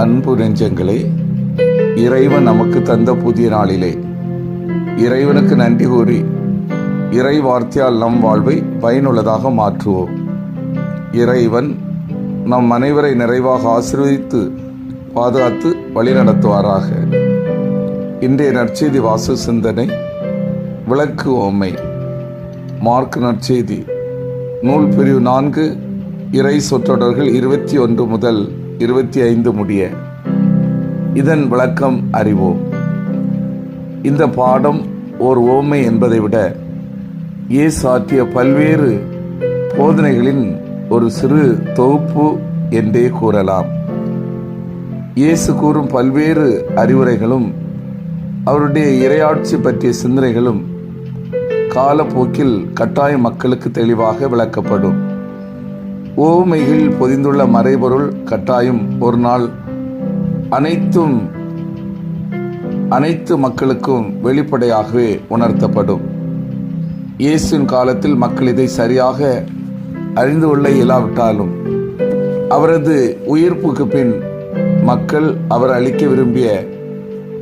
அன்பு நெஞ்சங்களே இறைவன் நமக்கு தந்த புதிய நாளிலே இறைவனுக்கு நன்றி கூறி இறை வார்த்தையால் நம் வாழ்வை பயனுள்ளதாக மாற்றுவோம். இறைவன் நம் அனைவரை நிறைவாக ஆசீர்வதித்து பாதுகாத்து வழிநடத்துவாராக. இன்றைய நற்செய்தி வாசு சிந்தனை விளக்கு ஓமை. மார்க் நற்செய்தி நூல் பிரிவு நான்கு இறை சொற்றொடர்கள் இருபத்தி ஒன்று முதல் இருபத்தி ஐந்து முடிய இதன் விளக்கம் அறிவோம். இந்த பாடம் ஓர் ஓமை என்பதை விட இயேசு ஆற்றிய பல்வேறு போதனைகளின் ஒரு சிறு தொகுப்பு என்றே கூறலாம். இயேசு கூறும் பல்வேறு அறிவுரைகளும் அவருடைய இரையாட்சி பற்றிய சிந்தனைகளும் காலப்போக்கில் கட்டாய மக்களுக்கு தெளிவாக விளக்கப்படும். ஓமையில் பொதிந்துள்ள மறைபொருள் கட்டாயம் ஒரு நாள் அனைத்தும் அனைத்து மக்களுக்கும் வெளிப்படையாகவே உணர்த்தப்படும். இயேசுவின் காலத்தில் மக்கள் இதை சரியாக அறிந்து கொள்ள இயலாவிட்டாலும் அவரது உயிர்ப்புக்கு பின் மக்கள் அவர் அளிக்க விரும்பிய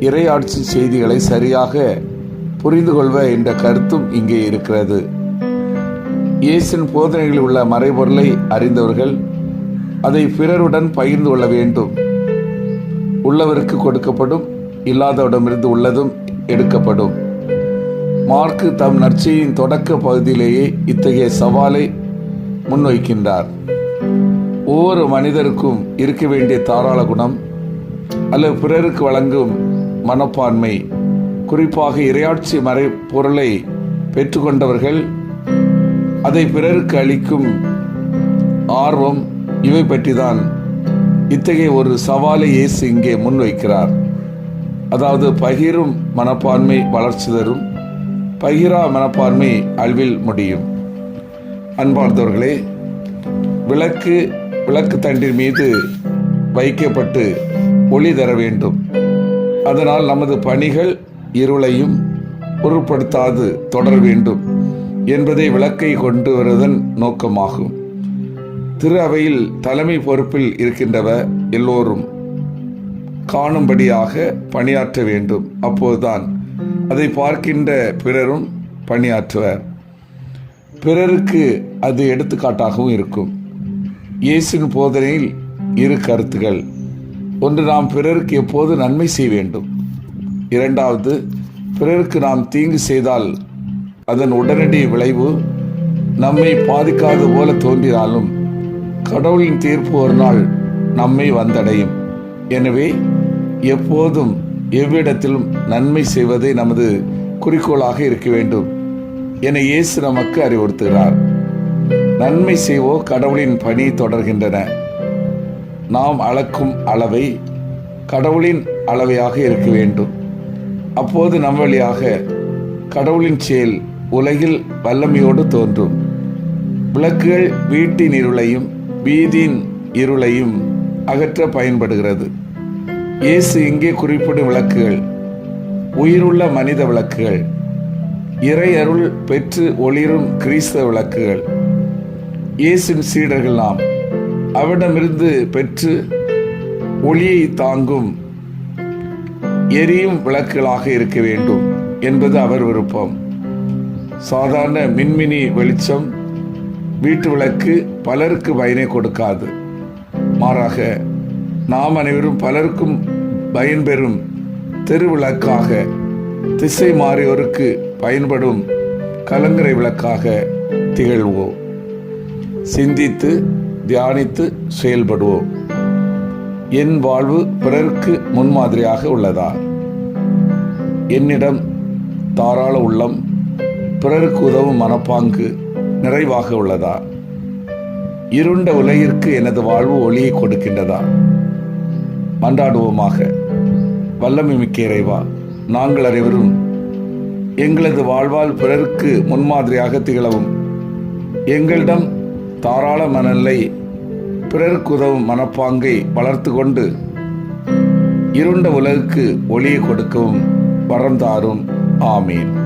இறையாட்சி செய்திகளை சரியாக புரிந்து கொள்வ என்ற கருத்தும் இங்கே இருக்கிறது. இயேசின் போதனைகளில் உள்ள மறைபொருளை அறிந்தவர்கள் அதை பிறருடன் பகிர்ந்து கொள்ள வேண்டும். உள்ளவருக்கு கொடுக்கப்படும் இல்லாதவரிடமிருந்து உள்ளதும் எடுக்கப்படும். மார்க்கு தம் நர்ச்சியின் தொடக்க பகுதியிலேயே இத்தகைய சவாலை முன்வைக்கின்றார். ஒவ்வொரு மனிதருக்கும் இருக்க வேண்டிய தாராள குணம் அல்லது பிறருக்கு வழங்கும் மனப்பான்மை குறிப்பாக இரையாட்சி மறை பொருளை பெற்றுக்கொண்டவர்கள் அதை பிறருக்கு அளிக்கும் ஆர்வம் இவை பற்றிதான் இத்தகைய ஒரு சவாலை இயேசு இங்கே முன்வைக்கிறார். அதாவது பகிரும் மனப்பான்மை வளர்ச்சி தரும் பகிரா மனப்பான்மை அழிவில் முடியும். அன்பார்ந்தவர்களே விளக்கு விளக்கு தண்டின் மீது வைக்கப்பட்டு ஒளி தர வேண்டும். அதனால் நமது பணிகள் இருளையும் பொருட்படுத்தாது தொடர வேண்டும். என்பதை விளக்கை கொண்டு வருவதன் நோக்கமாகும். திரு அவையில் தலைமை பொறுப்பில் இருக்கின்றவர் எல்லோரும் காணும்படியாக பணியாற்ற வேண்டும். அப்போதுதான் அதை பார்க்கின்ற பிறரும் பணியாற்றுவர். பிறருக்கு அது எடுத்துக்காட்டாகவும் இருக்கும். இயேசின் போதனையில் இரு கருத்துகள். ஒன்று நாம் பிறருக்கு எப்போது நன்மை செய்ய வேண்டும்? இரண்டாவது பிறருக்கு நாம் தீங்கு செய்தால் அதன் உடனடி விளைவு நம்மை பாதிக்காது போல தோன்றினாலும் கடவுளின் தீர்ப்பு ஒரு நாள் நம்மை வந்தடையும். எனவே எப்போதும் எவ்விடத்திலும் நன்மை செய்வதே நமது குறிக்கோளாக இருக்க வேண்டும் என இயேசு நமக்கு அறிவுறுத்துகிறார். நன்மை செய்வோ கடவுளின் பணி தொடர்கின்றன. நாம் அளக்கும் அளவை கடவுளின் அளவையாக இருக்க வேண்டும். அப்போது நம் வழியாக கடவுளின் செயல் உலகில் வல்லமையோடு தோன்றும். விளக்குகள் வீட்டின் இருளையும் வீதியின் இருளையும் அகற்ற பயன்படுகிறது. இயேசு இங்கே குறிப்பிடும் விளக்குகள் உயிருள்ள மனித விளக்குகள் இறை அருள் பெற்று ஒளிரும் கிறிஸ்தவ விளக்குகள். இயேசின் சீடர்கள் நாம் அவரிடமிருந்து பெற்று ஒளியை தாங்கும் எரியும் விளக்குகளாக இருக்க வேண்டும் என்பது அவர் விருப்பம். சாதாரண மின்மினி வெளிச்சம் வீட்டு விளக்கு பலருக்கு பயனை கொடுக்காது. மாறாக நாம் அனைவரும் பலருக்கும் பயன்பெறும் தெருவிளக்காக திசை மாறியோருக்கு பயன்படும் கலங்கரை விளக்காக திகழ்வோம். சிந்தித்து தியானித்து செயல்படுவோம். என் வாழ்வு பிறருக்கு முன்மாதிரியாக உள்ளதா? என்னிடம் தாராள உள்ளம் பிறருக்கு உதவும் மனப்பாங்கு நிறைவாக உள்ளதா? இருண்ட உலகிற்கு எனது வாழ்வு ஒளியை கொடுக்கின்றதா? மன்றாடுவோமாக. வல்லமை மிக்க இறைவா நாங்கள் அனைவரும் எங்களது வாழ்வால் பிறருக்கு முன்மாதிரியாக திகழவும். எங்களிடம் தாராள மனநிலை பிறருக்கு உதவும் மனப்பாங்கை வளர்த்து கொண்டு இருண்ட உலகுக்கு ஒளியை கொடுக்கவும் வரம் தாரும். ஆமீன்.